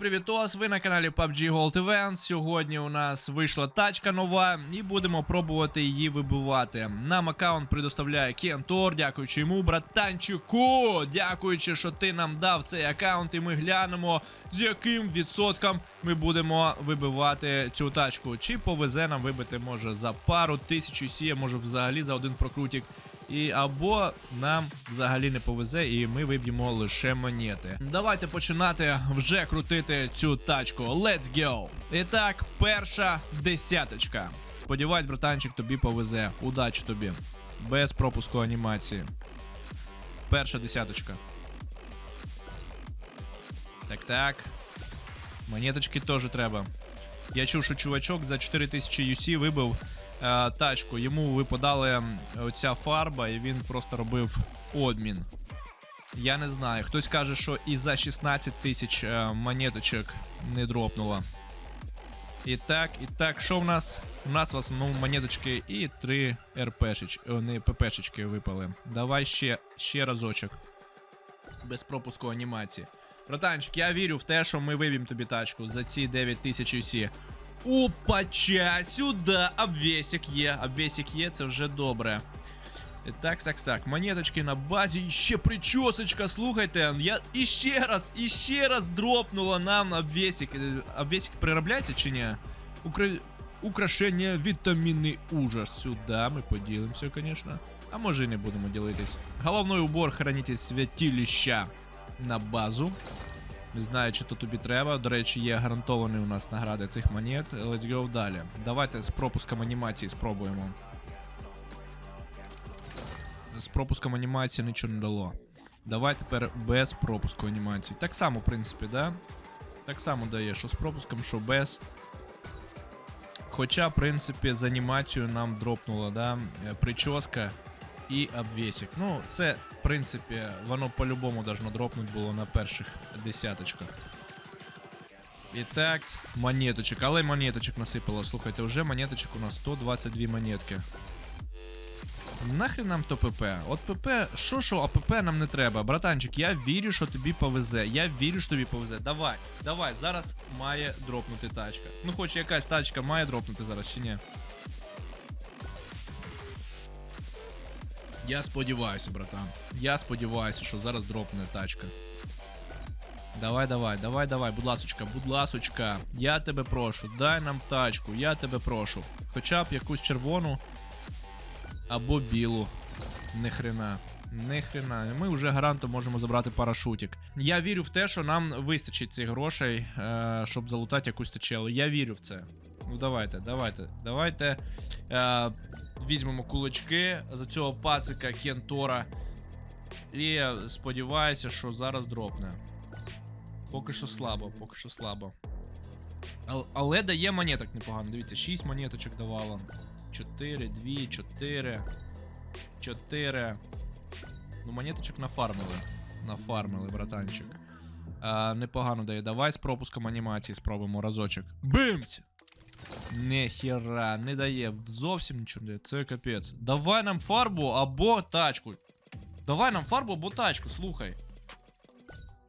привітос! Ви на каналі PUBG Gold Event. Сьогодні у нас вийшла тачка нова, і будемо пробувати її вибивати. Нам аккаунт предоставляє Кентор, дякуючи йому, братанчику. Дякуючи, що ти нам дав цей аккаунт, і ми глянемо, з яким відсотком ми будемо вибивати цю тачку. Чи повезе нам вибити може за пару тисяч усі, а може взагалі за один прокрутик. І або нам взагалі не повезе, і ми виб'ємо лише монети. Давайте починати вже крутити цю тачку. Let's go! І так, перша десяточка. Сподіваюсь, братанчик, тобі повезе. Удачі тобі. Без пропуску анімації. Перша десяточка. Так, так. Монеточки теж треба. Я чув, що чувачок за 4000 UC вибив тачку. Йому випадала оця фарба, і він просто робив обмін. Я не знаю. Хтось каже, що і за 16 тисяч е, монеточок не дропнуло. І так, і так, що в нас? У нас в основному монеточки і 3 РПшечки, не ППшечки випали. Давай ще, ще разочок. Без пропуску анімації. Братанчик, я вірю в те, що ми виб'ємо тобі тачку за ці 9 тисяч усі. Опача, сюди обвесик є. Обвесик є, це вже добре. І Так, так, так. Монеточки на базі. І ще причосочка, слухайте. Я іще раз, іще раз дропнула нам обвесик. Е, Обвесик переробляється чи ні? Укра... Украшення вітамінний ужас. Сюди ми поділимося, звісно. А може і не будемо ділитись. Головний убор хранитель святилища на базу. Не знаю, чи то тобі треба. До речі, є гарантовані у нас награди цих монет. Let's go далі. Давайте з пропуском анімації спробуємо. З пропуском анімації нічого не дало. Давай тепер без пропуску анімації. Так само, в принципі, да? Так само дає, що з пропуском, що без. Хоча, в принципі, з анімацією нам дропнула, да, е, прическа і обвесик. Ну, це, принципі, воно по-любому должно дропнути було на перших десяточках. І так, монеточок, але монеточок насипало. Слухайте, вже монеточок у нас 122 монетки. Нахрен нам то ПП? От ПП, що що, а ПП нам не треба. Братанчик, я вірю, що тобі повезе. Я вірю, що тобі повезе. Давай, давай, зараз має дропнути тачка. Ну, хоч якась тачка має дропнути зараз, чи ні? Я сподіваюся, братан. Я сподіваюся, що зараз дропне тачка. Давай, давай, давай, давай, будь ласочка, будь ласочка. Я тебе прошу, дай нам тачку, я тебе прошу. Хоча б якусь червону або білу. Не хрена. Не. Ми вже гарантом можемо забрати парашутик. Я вірю в те, що нам вистачить цих грошей, е, щоб залутати якусь течелу. Я вірю в це. Ну давайте, давайте, давайте. Е, візьмемо кулачки за цього пацика Кентора. І сподіваюся, що зараз дропне. Поки що слабо, поки що слабо. Ал- але дає монеток непогано. Дивіться, 6 монеточок давало. 4, 2, 4. 4. Ну, монеточок нафармили. Нафармили, братанчик. А, непогано дає. Давай з пропуском анімації спробуємо разочок. Бимсь! Нехера, не дає. Зовсім нічого не дає. Це капець. Давай нам фарбу або тачку. Давай нам фарбу або тачку, слухай.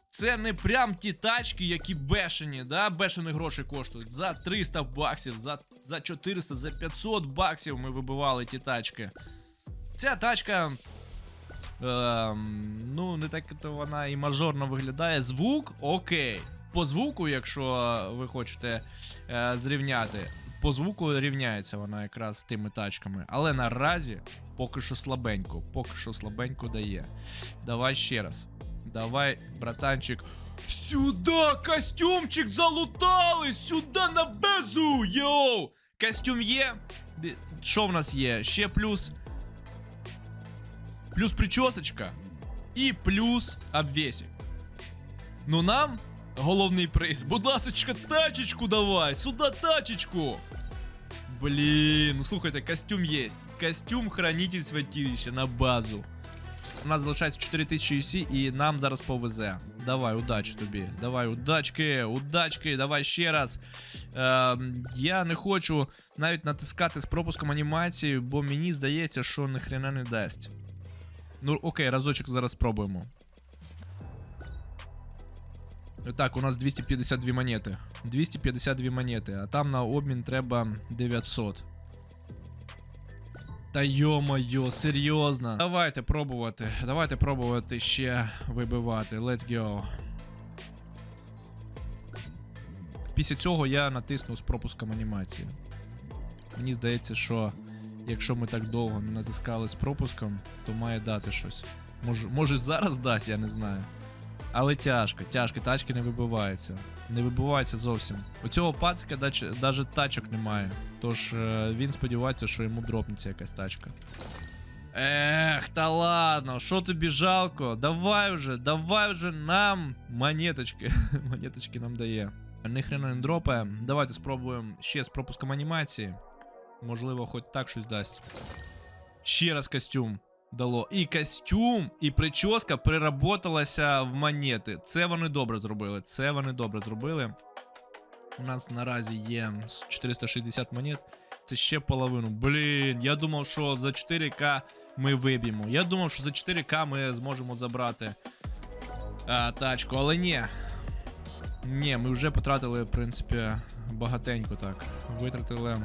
Це не прям ті тачки, які бешені, да? Бешені гроші коштують. За 300 баксів, за, за 400, за 500 баксів ми вибивали ті тачки. Ця тачка. Ем, ну, не так то вона і мажорно виглядає. Звук окей. По звуку, якщо ви хочете е, зрівняти, по звуку рівняється вона якраз з тими тачками. Але наразі поки що слабенько, поки що слабенько дає. Давай ще раз. Давай, братанчик. Сюда костюмчик залутали! Сюда на безу! Йоу! Костюм є. Що в нас є? Ще плюс. Плюс причосочка. І плюс обвесик. Ну нам головний приз. Будь ласочка, тачечку давай! Сюда тачечку! Блін, ну слухайте, костюм є. Костюм хранитель святилища на базу. У нас залишається 4000 UC і нам зараз повезе. Давай, удачі тобі. Давай, удачки, удачки, давай ще раз. Е, я не хочу навіть натискати з пропуском анімації, бо мені здається, що ніхрена не дасть. Ну, окей, разочок зараз спробуємо. Так, у нас 252 монети. 252 монети, а там на обмін треба 900. Та йо-моє, серйозно. Давайте пробувати. Давайте пробувати ще вибивати. Let's go. Після цього я натисну з пропуском анімації. Мені здається, що якщо ми так довго не натискали з пропуском, то має дати щось. Може, може зараз дасть, я не знаю. Але тяжко, тяжко, тачки не вибиваються. Не вибиваються зовсім. У цього пацика навіть тачок немає. Тож е, він сподівається, що йому дропнеться якась тачка. Ех, та ладно, що тобі жалко? Давай вже, давай вже нам монеточки. монеточки нам дає. Ніхрена не дропає. Давайте спробуємо ще з пропуском анімації. Можливо, хоч так щось дасть. Ще раз костюм дало. І костюм, і прическа переработалася в монети. Це вони добре зробили. Це вони добре зробили. У нас наразі є 460 монет. Це ще половину. Блін, я думав, що за 4К ми виб'ємо. Я думав, що за 4К ми зможемо забрати а, тачку, але ні. Ні, ми вже потратили, в принципі, багатенько так. Витратили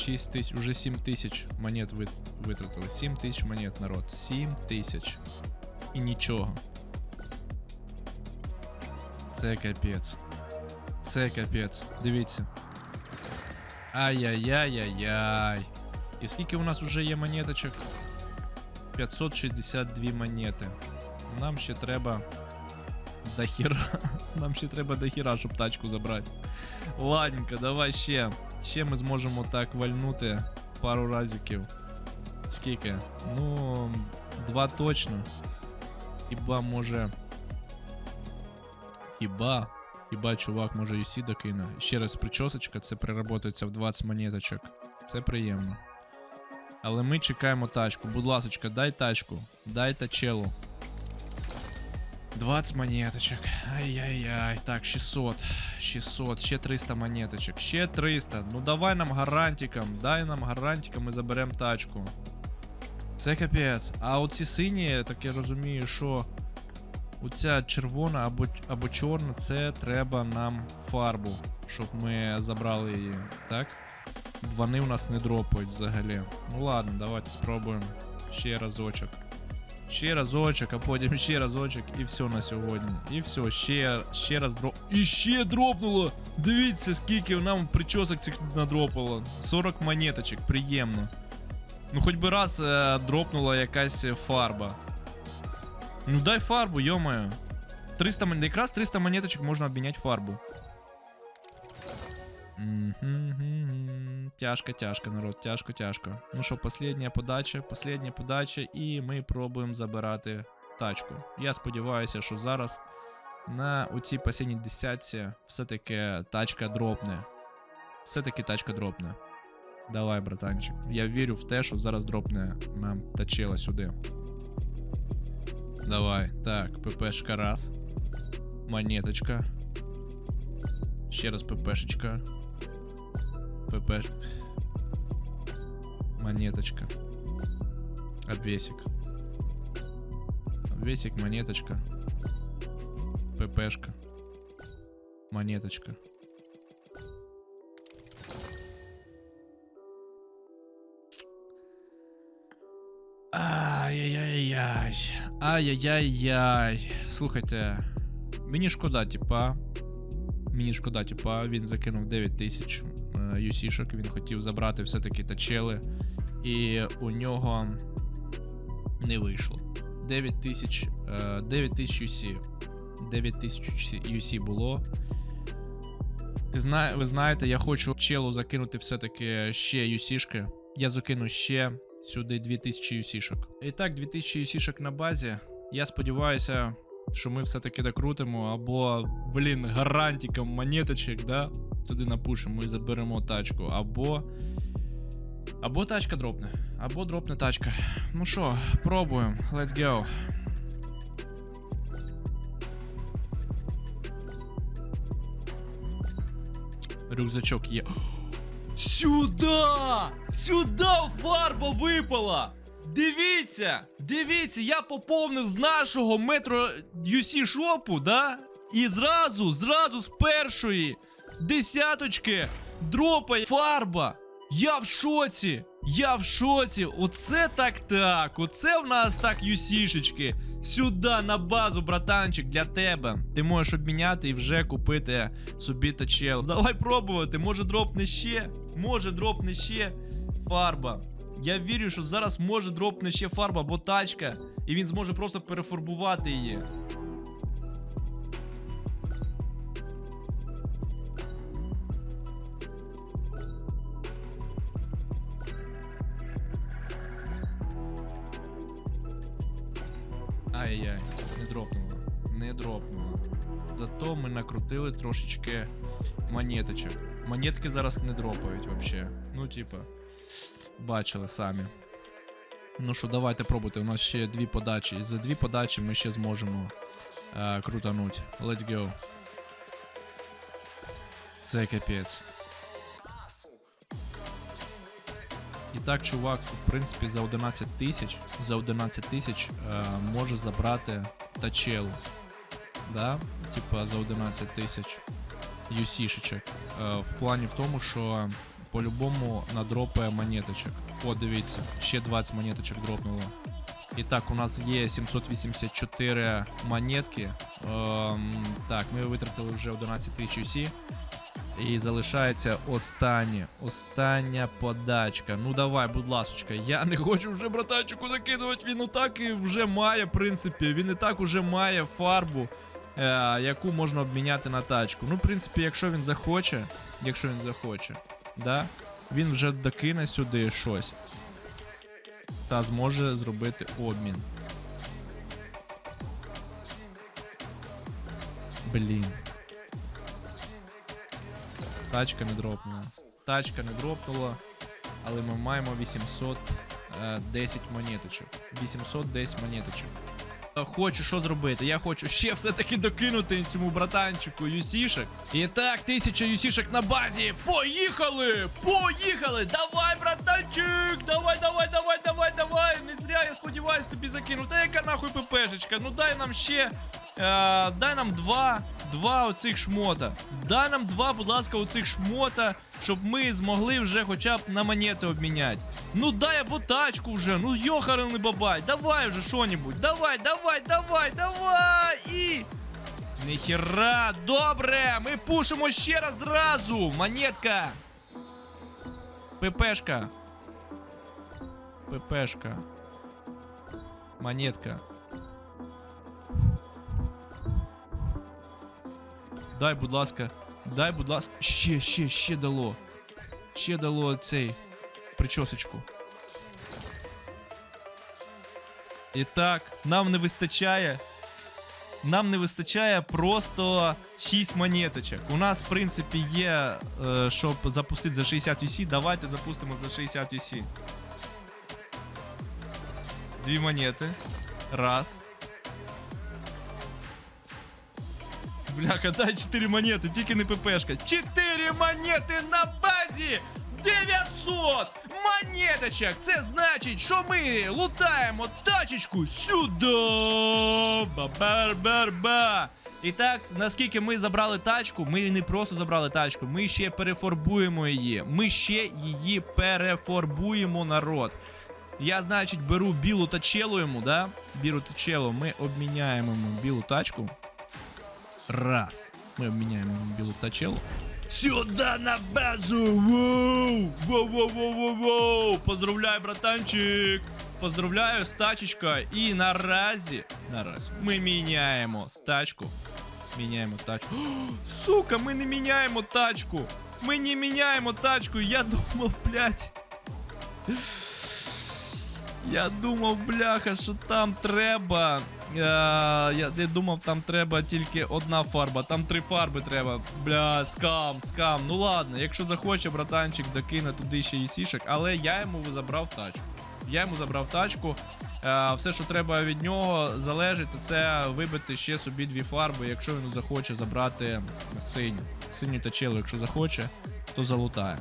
6 тисяч, уже 7 тисяч монет вит- витратили. 7 тисяч монет, народ. 7 тисяч. І нічого. Це капець. Це капець. Дивіться. Ай-яй-яй-яй-яй. І скільки у нас вже є монеточок? 562 монети. Нам ще треба дохіра. Нам ще треба дохіра, щоб тачку забрати. Ладненько, давай ще. Ще ми зможемо так вальнути пару разиків. Скільки? Ну, два точно. Хіба може. Хіба. Хіба чувак може UC докине. Ще раз причосочка, це переработається в 20 монеточок. Це приємно. Але ми чекаємо тачку. Будь ласочка, дай тачку. Дайте челу. 20 монеточок. Ай-яй-яй. Так, 600. 600. Ще 300 монеточок. Ще 300. Ну давай нам гарантиком. Дай нам гарантиком і заберемо тачку. Це капець. А оці сині, так я розумію, що оця червона або, або чорна, це треба нам фарбу, щоб ми забрали її. Так? Вони у нас не дропають взагалі. Ну ладно, давайте спробуємо ще разочок. Ще разочок, а потім ще разочок, і все на сьогодні. І все, ще, ще раз дроп. І ще дропнуло! Дивіться, скільки нам причосок цих надропало. 40 монеточок, приємно. Ну хоч би раз е, дропнула якась фарба. Ну дай фарбу, йомаю. 300 мон... Якраз 300 монеточок можна обміняти фарбу. Мгм. Тяжко, тяжко, народ, тяжко, тяжко. Ну що, последня подача, последня подача, і ми пробуємо забирати тачку. Я сподіваюся, що зараз на оцій последній десятці все-таки тачка дропне. Все-таки тачка дропне. Давай, братанчик. Я вірю в те, що зараз дропне нам тачила сюди. Давай. Так, ППшка раз. Монеточка. Ще раз ППшечка. ПП. Монеточка. Обвесик. Обвесик, монеточка. ППшка. Монеточка. Ай-яй-яй-яй. Ай-яй-яй-яй. Слухайте, мені шкода, типа. Мені шкода, типа, він закинув 9 тисяч UC-шок, він хотів забрати все-таки тачели. І у нього не вийшло. 9 тисяч, 9 тисяч UC. 9 тисяч UC було. Ти зна... Ви знаєте, я хочу челу закинути все-таки ще UC-шки. Я закину ще сюди 2000 UC-шок. І так, 2000 UC-шок на базі. Я сподіваюся, що ми все-таки докрутимо, або, блін, гарантиком монеточок, да? Туди напушимо і заберемо тачку. Або. Або тачка дропне. Або дропне тачка. Ну що, пробуємо. Let's go. Рюкзачок є. Сюда! Сюда фарба випала! Дивіться! Дивіться, я поповнив з нашого метро UC шопу, да? І зразу, зразу з першої десяточки дропає фарба. Я в шоці! Я в шоці! Оце так так! Оце в нас так юсішечки. Сюди на базу, братанчик, для тебе. Ти можеш обміняти і вже купити собі тачел. Давай пробувати, може дропне ще, може дропне ще фарба. Я вірю, що зараз може дропне ще фарба, бо тачка, і він зможе просто перефарбувати її. Ай-яй, не дропнуло. Не дропнуло. Зато ми накрутили трошечки монеточок. Монетки зараз не дропають вообще. Ну, типа, бачили самі. Ну що, давайте пробуйте. У нас ще дві подачі. І за дві подачі ми ще зможемо е, крутануть. Let's go. Це капець. І так, чувак, в принципі, за 11 тисяч, за 11 тисяч е, може забрати тачелу. Да? Типа за 11 тисяч юсішечок. Е, в плані в тому, що по-любому надропає монеточок. О, дивіться, ще 20 монеточок дропнуло. І так, у нас є 784 монетки. Ем, так, ми витратили вже 11 тисяч UC. І залишається остання, остання подачка. Ну давай, будь ласочка, я не хочу вже братанчику закидувати. Він і так і вже має, в принципі. Він і так уже має фарбу, е, яку можна обміняти на тачку. Ну, в принципі, якщо він захоче, якщо він захоче, да, він вже докине сюди щось. Та зможе зробити обмін. Блін. Тачка не дропнула. Тачка не дропнула, але ми маємо 810 монеточок. 810 монеточок. Хочу що зробити? Я хочу ще все-таки докинути цьому братанчику юсішек. І так, тисяча юсішек на базі. Поїхали! Поїхали! Давай, братанчик! Давай, давай, давай, давай, давай! Не зря, я сподіваюсь, тобі закину. Та яка нахуй ППшечка? Ну дай нам ще. Е, дай нам два, два оцих шмота. Дай нам два, будь ласка, оцих шмота, щоб ми змогли вже хоча б на монети обміняти. Ну дай або тачку вже, ну йохарений бабай, давай вже що-небудь, давай, давай, давай, давай і. Ніхера, добре, ми пушимо ще раз зразу. Монетка. ППшка. ППшка. Монетка. Дай, будь ласка. Дай, будь ласка. Ще, ще, ще дало. Ще дало цей причосочку. І так, нам не вистачає. Нам не вистачає просто 6 монеточок. У нас, в принципі, є, е, щоб запустити за 60 UC. Давайте запустимо за 60 UC. Дві монети. Раз. Бляха, дай 4 монети, тільки не ППшка. 4 монети на базі! 900 монеточок! Це значить, що ми лутаємо тачечку сюди! Ба-бар-бар-ба! І так, наскільки ми забрали тачку, ми не просто забрали тачку, ми ще перефарбуємо її. Ми ще її перефарбуємо народ. Я, значить, беру білу тачелу йому, да? Білу тачелу, ми обміняємо йому білу тачку. Раз. Мы обменяем ему белую тачелу. Сюда на базу! Воу! Воу, воу, воу, воу, воу! Поздравляю, братанчик! Поздравляю з тачечкою. І наразі, наразі, ми міняємо тачку. Міняємо тачку. О, сука, ми не міняємо тачку! Ми не міняємо тачку! Я думав, блядь. Я думав, бляха, що там треба. Е, я, думав, там треба тільки одна фарба, там три фарби треба. Бля, скам, скам. Ну ладно, якщо захоче, братанчик докине туди ще і сішек, але я йому забрав тачку. Я йому забрав тачку. Е, все, що треба від нього залежить, це вибити ще собі дві фарби, якщо він захоче забрати синю. Синю тачелу, якщо захоче, то залутає.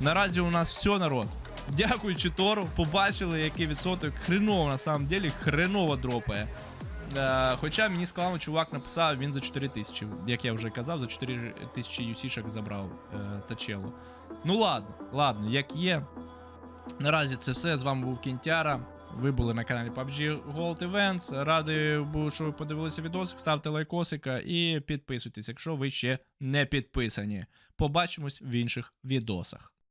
Наразі у нас все, народ. Дякуючи Тору, побачили, який відсоток хреново на самом деле хреново дропає. Е, хоча мені сказав, чувак написав, він за 4 тисячі, як я вже казав, за 4 тисячі юсішок забрав е. Ну ладно, ладно, як є. Наразі це все. З вами був Кінтяра. Ви були на каналі PUBG Gold Events. Радий був, що ви подивилися відосик. Ставте лайкосика і підписуйтесь, якщо ви ще не підписані. Побачимось в інших відосах.